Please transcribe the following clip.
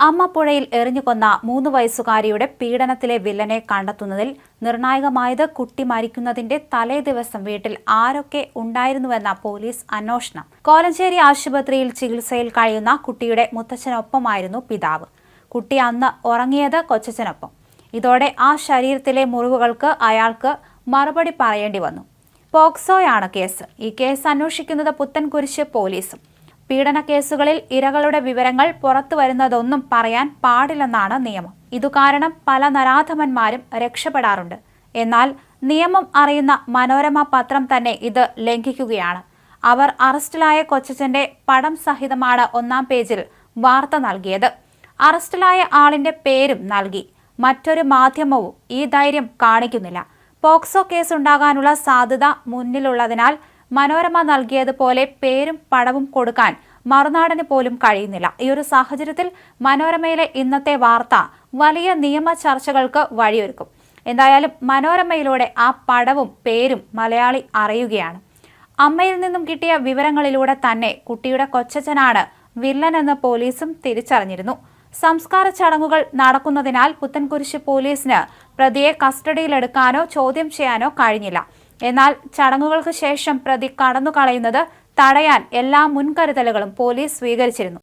അമ്മപ്പുഴയിൽ എറിഞ്ഞുകൊന്ന മൂന്ന് വയസ്സുകാരിയുടെ പീഡനത്തിലെ വില്ലനെ കണ്ടെത്തുന്നതിൽ നിർണായകമായത് കുട്ടി മരിക്കുന്നതിന്റെ തലേ ദിവസം വീട്ടിൽ ആരൊക്കെ ഉണ്ടായിരുന്നുവെന്ന പോലീസ് അന്വേഷണം. കോലഞ്ചേരി ആശുപത്രിയിൽ ചികിത്സയിൽ കഴിയുന്ന കുട്ടിയുടെ മുത്തച്ഛനൊപ്പമായിരുന്നു പിതാവ്. കുട്ടി അന്ന് ഉറങ്ങിയത് കൊച്ചച്ഛനൊപ്പം. ഇതോടെ ആ ശരീരത്തിലെ മുറിവുകൾക്ക് അയാൾക്ക് മറുപടി പറയേണ്ടി വന്നു. പോക്സോയാണ് കേസ്. ഈ കേസ് അന്വേഷിക്കുന്നത് പുത്തൻകുരിശ് പോലീസും. പീഡന കേസുകളിൽ ഇരകളുടെ വിവരങ്ങൾ പുറത്തു വരുന്നതൊന്നും പറയാൻ പാടില്ലെന്നാണ് നിയമം. ഇതുകാരണം പല നരാധമന്മാരും രക്ഷപ്പെടാറുണ്ട്. എന്നാൽ നിയമം അറിയുന്ന മനോരമ പത്രം തന്നെ ഇത് ലംഘിക്കുകയാണ്. അവർ അറസ്റ്റിലായ കൊച്ചച്ചന്റെ പടം സഹിതമാണ് ഒന്നാം പേജിൽ വാർത്ത നൽകിയത്. അറസ്റ്റിലായ ആളിന്റെ പേരും നൽകി. മറ്റൊരു മാധ്യമവും ഈ ധൈര്യം കാണിക്കുന്നില്ല. പോക്സോ കേസ് ഉണ്ടാകാനുള്ള സാധ്യത മുന്നിലുള്ളതിനാൽ മനോരമ നൽകിയതുപോലെ പേരും പടവും കൊടുക്കാൻ മറുനാടന് പോലും കഴിയുന്നില്ല. ഈ ഒരു സാഹചര്യത്തിൽ മനോരമയിലെ ഇന്നത്തെ വാർത്ത വലിയ നിയമ ചർച്ചകൾക്ക് വഴിയൊരുക്കും. എന്തായാലും മനോരമയിലൂടെ ആ പടവും പേരും മലയാളി അറിയുകയാണ്. അമ്മയിൽ നിന്നും കിട്ടിയ വിവരങ്ങളിലൂടെ തന്നെ കുട്ടിയുടെ കൊച്ചച്ഛനാണ് വില്ലനെന്ന് പോലീസും തിരിച്ചറിഞ്ഞിരുന്നു. സംസ്കാര ചടങ്ങുകൾ നടക്കുന്നതിനാൽ പുത്തൻകുരിശ് പോലീസിന് പ്രതിയെ കസ്റ്റഡിയിലെടുക്കാനോ ചോദ്യം ചെയ്യാനോ കഴിഞ്ഞില്ല. എന്നാൽ ചടങ്ങുകൾക്ക് ശേഷം പ്രതി കടന്നു കളയുന്നത് തടയാൻ എല്ലാ മുൻകരുതലുകളും പോലീസ് സ്വീകരിച്ചിരുന്നു.